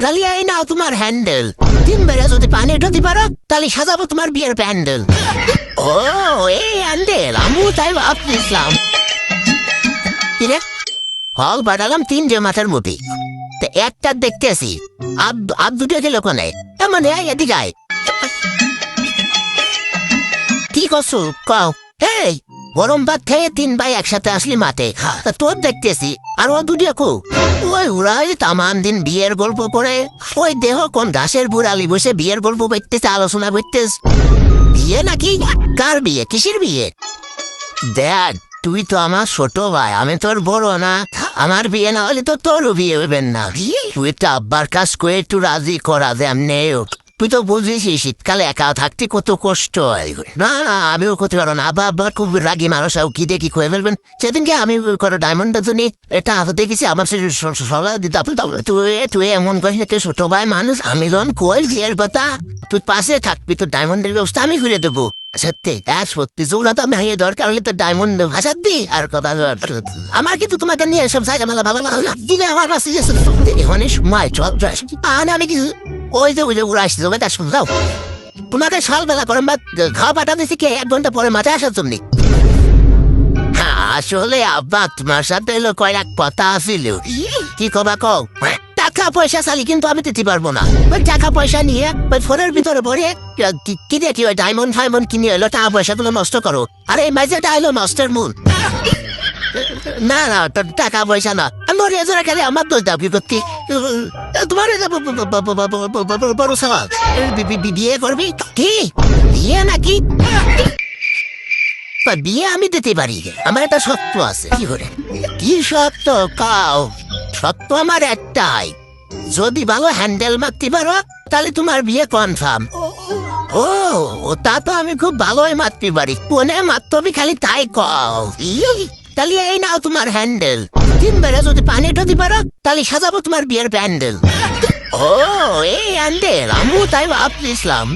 তাহলে নাও তোমার হ্যান্ডেল তিনবারে যদি পানি ঢুকতে পারো তাহলে সাজাবো তোমার বিয়ের প্যান্ডেল ও এই হ্যান্ডেল আমিও তাই ভাবছিলাম কিরে হল বাড়ালাম তিন যে একটা দেখতেছি আর আর দুটো গেল কোনে এমন এদিকে কি করছ কও এই গরম ভাত খেয়ে তিন ভাই একসাথে আসলি মাঠে তোর দেখতেছি আর ও দুটিয়া কো ওই উড়াই তামান দিন বিয়ের গল্প করে। ওই দেহ কোন দাসের বুড়ালি বসে বিয়ের গল্প করতেছে, আলোচনা করতেছ? বিয়ে নাকি? কার বিয়ে? কিসের বিয়ে? দেখ, তুই তো আমার ছোট ভাই, আমি তোর বড় না। আমার বিয়ে না হলে তো তোরও বিয়ে হবেন না। তুই তো আব্বার কাজ করে একটু রাজি করা দে, এমনি তুই তো বুঝিস শীতকালে একা থাকতে কত কষ্ট না না, আমিও করতে পারো না। আবার আব্বার খুব রাগি মানুষ আর কি দেখি খুঁয়ে ফেলবেন? সেদিনকে আমি করে ডায়মন্ডটা তো নিয়ে এটা হাতে দেখেছি, আমার সে সবাই দিতে তুই তুই এমন করিস তুই ছোট ভাই মানুষ, আমি যখন কই বিয়ের কথা, তুই পাশে থাকবি তো ডায়মন্ডের ব্যবস্থা আমি ঘুরে দেবো। সত্যি হ্যাঁ সত্যি চৌরা তো আমি দরকার হলে তো ডায়মন্ড ভাষা দি, আর কথা আমার কিন্তু তোমাকে নিয়ে সব জায়গা মেলা ভালো দিলে আমার কাছে এখানে সময়, চল আর আমি কিছু ওই যে ওই যে উড়ে আসছে তোমাকে শুনে যাও। তোমাকে সকালবেলা বা খাওয়া পাঠা দিছি কে? এক ঘণ্টা পরে মাঠে আসার জন্য। হ্যাঁ, আসলে আব্বা তোমার সাথে এলো কয়েক কথা আসিল কি কবা কও? টাকা পয়সা চালি কিন্তু আমি দিতে পারব না। ওই টাকা পয়সা নিয়ে ওই ফোনের ভিতরে ভরে কি- কি দেখি ওই ডায়মন্ড ফাইমন্ড কিনে এলো টাকা পয়সা গুলো নষ্ট করো। আরে এই মাঝেটা এলো নষ্টের মূল না না টাকা পয়সা না। আমি মরে যারা গেলে আমার দোষ দাও কি করতি? তোমার বড় সব বিয়ে করবি? কি? বিয়ে নাকি? বিয়ে আমি দিতে পারি আমার একটা সত্য আছে। কি করে? কি সত্য কাও। সত্য আমার একটাই। যদি ভালো হ্যান্ডেল মারতে পারো, তাহলে তোমার বিয়ে কনফার্ম ও তা তো আমি খুব ভালোই মারতে পারি। কোনে মারতে খালি তাই কও। তাহলে এই নাও তোমার হ্যান্ডেল। তিনবারে যদি পানি ঢুকতে পারো তাহলে সাজাবো তোমার বিয়ের প্যান্ডেল। ও এই প্যান্ডেল আমিও তাই ভাবছিলাম